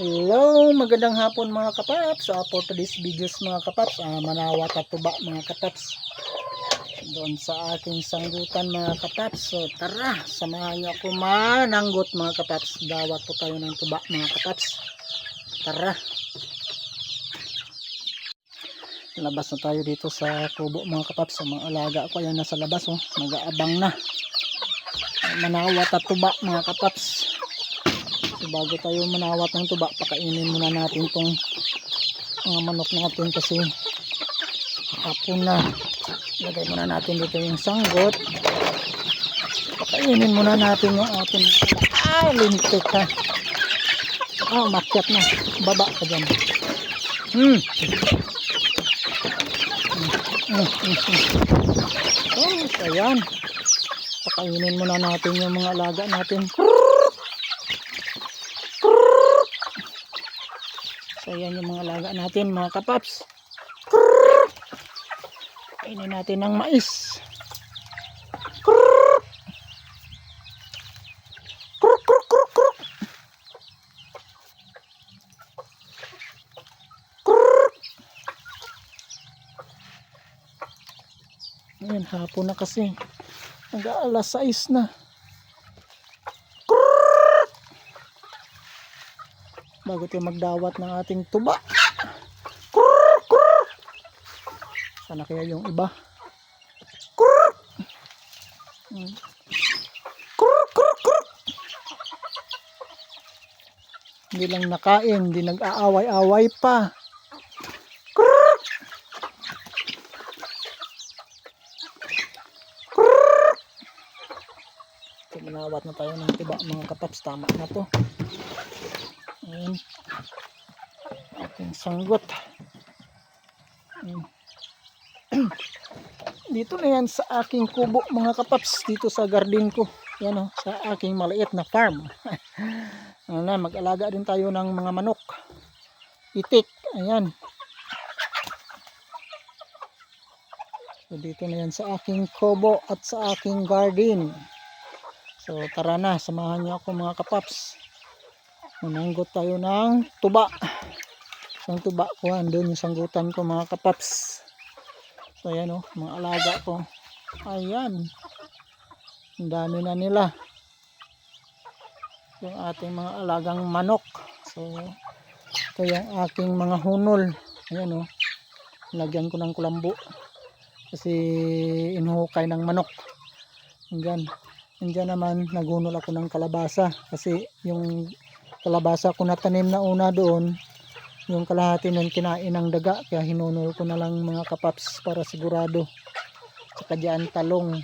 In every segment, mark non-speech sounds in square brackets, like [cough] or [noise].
Hello, magandang hapon mga kapaps. Uh, for today's videos mga kapaps, uh, manawat at tuba mga kapaps. Doon sa aking sanggutan mga kapaps. So tara, samahan niyo ako mananggot mga kapaps. Dawat po tayo ng tuba mga kapaps. Tara. Labas na tayo dito sa kubo mga kapaps. Sa mga alaga ko yan nasa labas. Oh. Nag-aabang na. Manawat at tuba mga kapaps. Bago tayo manawat ng tuba, pakainin muna natin tong mga manok natin kasi hapon na. Lagay muna natin dito yung sanggot. Pakainin muna natin yung ating ah, lintik ha. Ah, makyat na. Baba ka dyan. Hmm. Hmm, hmm, hmm. Oh, ayan. Pakainin muna natin yung mga alaga natin. So yan yung mga alaga natin mga kapaps. Kainin natin ng mais. Ngayon hapon na kasi. Nag-aalas 6 na. Bago tayo magdawat ng ating tuba. Sana kaya yung iba. Hmm. Hindi lang nakain, hindi nag-aaway-away pa. Tumanawat na tayo ng tiba mga kapaps. Tama na to. Ayan. Ating sanggot. Ayan. [clears throat] dito na yan sa aking kubo mga kapaps. Dito sa garden ko. Yan o. Sa aking maliit na farm. [laughs] ano na, mag-alaga din tayo ng mga manok. Itik. Ayan. So dito na yan sa aking kubo at sa aking garden. So tara na, samahan niyo ako mga kapaps mananggot tayo ng tuba. Yung tuba ko andun yung sanggutan ko mga kapaps. So ayan o oh, mga alaga ko. Ayan. Ang dami na nila. Yung ating mga alagang manok. So ito yung aking mga hunol. Ayan o oh, lagyan ko ng kulambo. Kasi inuhukay ng manok. Hanggang Diyan naman nagunol ako ng kalabasa. Kasi yung kalabasa ko na tanim na una doon. Yung kalahati nun kinain ng daga kaya hinunol ko na lang mga kapaps para sigurado. Saka dyan talong.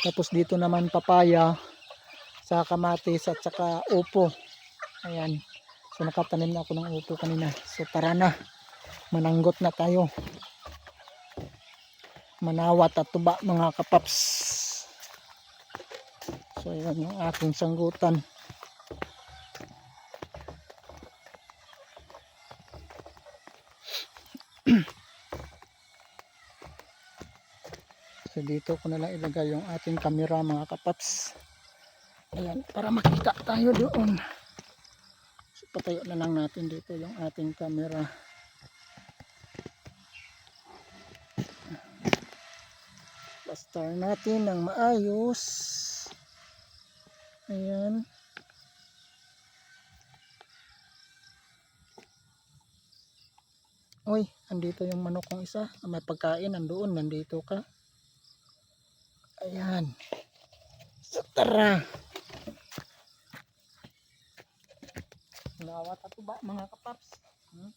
Tapos dito naman papaya sa kamatis at saka upo. Ayan. So nakatanim na ako ng upo kanina. So tara na. Mananggot na tayo. Manawat at tuba mga kapaps. So ayan yung aking sanggutan So dito ko na lang ilagay yung ating camera mga kapaps. Ayan, para makita tayo doon. So patayo na lang natin dito yung ating camera. Pastar natin ng maayos. Ayan. Uy, andito yung manok kong isa. May pagkain, nandoon, nandito ka. Ayan. So, tara. Nawat ato ba mga kapaps? Hmm?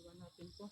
Iwan natin to.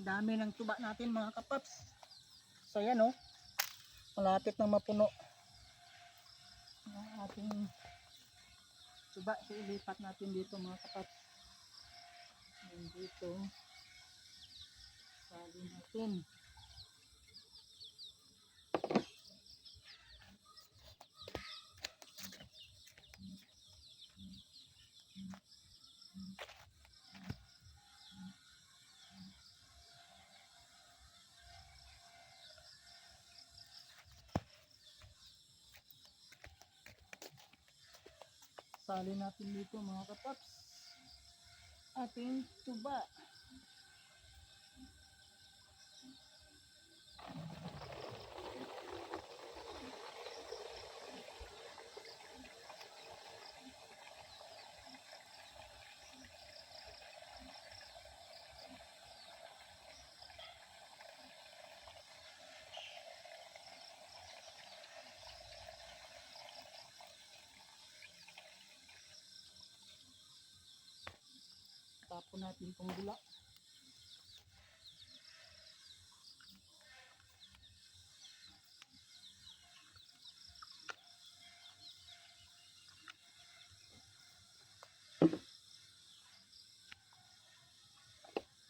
Ang dami ng tuba natin mga kapaps. So yan oh. Malapit na mapuno. Ang ating tuba. So ilipat natin dito mga kapaps. Yan dito. Sali natin. Sali natin dito mga kapaps. Ating tuba. Tapon natin itong bula.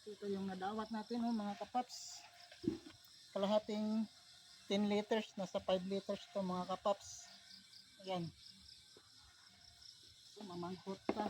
Ito yung nadawat natin oh, mga kapaps. Kalahating 10 liters, nasa 5 liters to mga kapaps. Ayan. So, mamangkot ka.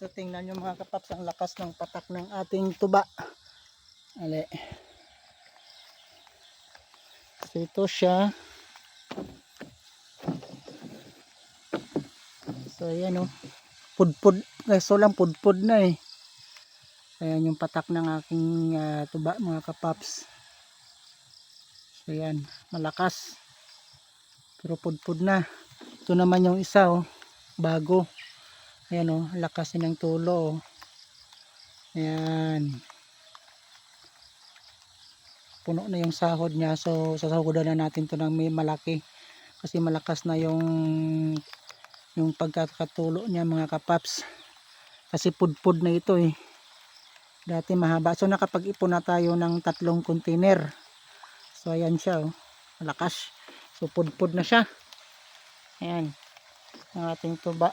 So tingnan nyo mga kapaps ang lakas ng patak ng ating tuba. Ali. So ito siya. So ayan o. Pudpud. So lang pudpud na eh. Ayan yung patak ng aking ah, tuba mga kapaps. So ayan. Malakas. Pero pudpud na. Ito naman yung isa oh. Bago. Ayan o, oh, lakas ng tulo. Oh. Ayan. Puno na yung sahod niya. So, sasahudan na natin to ng may malaki. Kasi malakas na yung yung pagkakatulo niya mga kapaps. Kasi pudpud na ito eh. Dati mahaba. So, nakapag-ipon na tayo ng tatlong container. So, ayan siya oh. Malakas. So, pudpud na siya. Ayan. Ang ating tuba.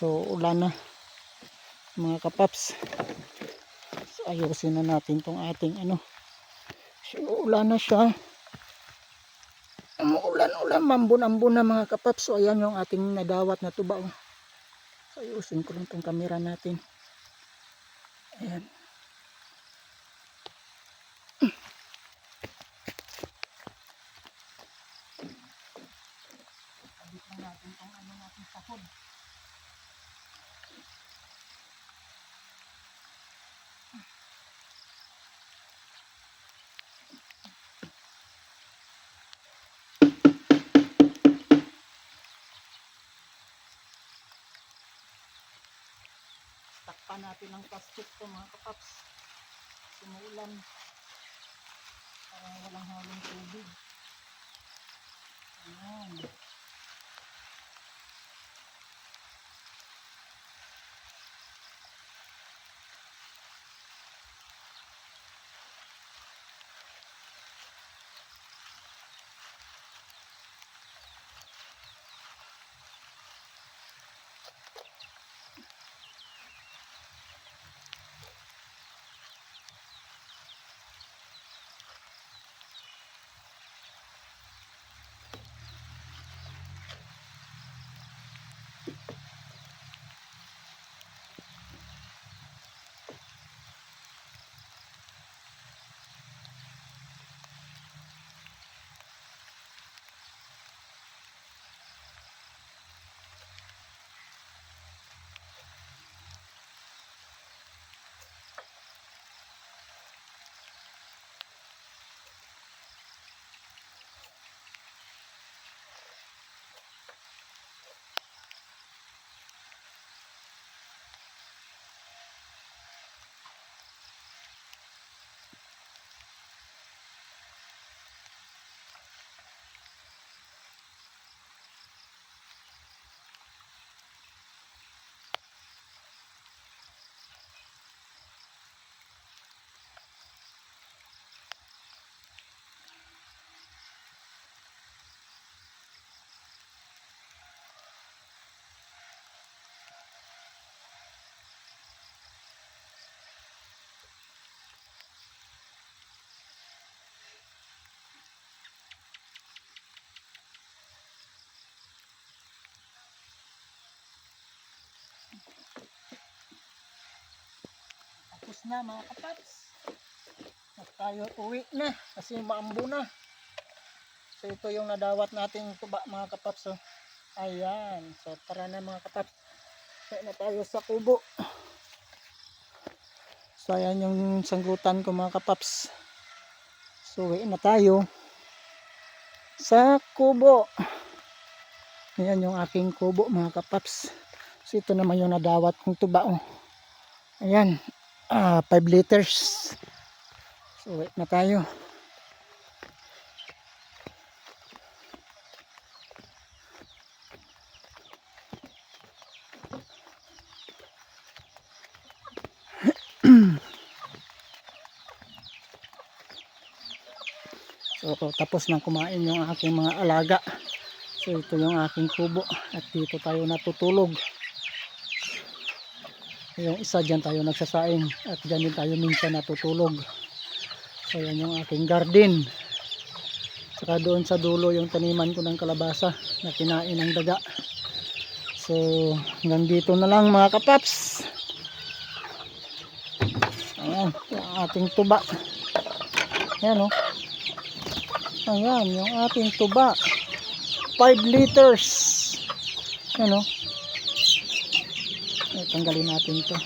So ulan na mga kapaps. So ayusin na natin tong ating ano. So ulan na siya. Umuulan-ulan, mambun-ambun na mga kapaps. So ayan yung ating nadawat na tuba. So ayusin ko lang tong camera natin. Ayan. Natin tong ano natin sahod. Natin ng plastic to mga kapaps. Sumulan. Para walang halong tubig. Ayan. Na mga kapaps. At tayo uwi na kasi maambo na. So ito yung nadawat nating tuba mga kapaps. Oh. Ayan. So tara na mga kapaps. Kaya na tayo sa kubo. So ayan yung sanggutan ko mga kapaps. So uwi na tayo sa kubo. Ayan yung aking kubo mga kapaps. So ito naman yung nadawat kong tuba. Oh. Ayan. Ah, 5 liters. So wait na tayo. [clears throat] So tapos nang kumain yung aking mga alaga. So ito yung aking kubo at dito tayo natutulog. Yung isa dyan tayo nagsasaing at dyan din tayo minsan natutulog. So yan yung aking garden. Saka doon sa dulo yung taniman ko ng kalabasa na kinain ng daga. So hanggang dito na lang mga kapaps. Ayan, yung ating tuba. Ayan o. Ayan, yung ating tuba. 5 liters. Ayan o. Ay, tanggalin natin to.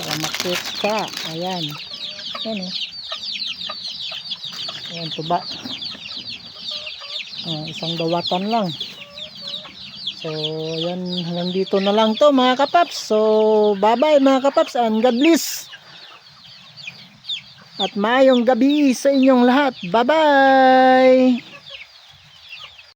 Para makita. Ayan. Ayan o ayan tuba. Ah, isang dawatan lang. So ayan hanggang dito na lang to mga kapaps. So bye bye mga kapaps and God bless. At mayong gabi sa inyong lahat. Bye bye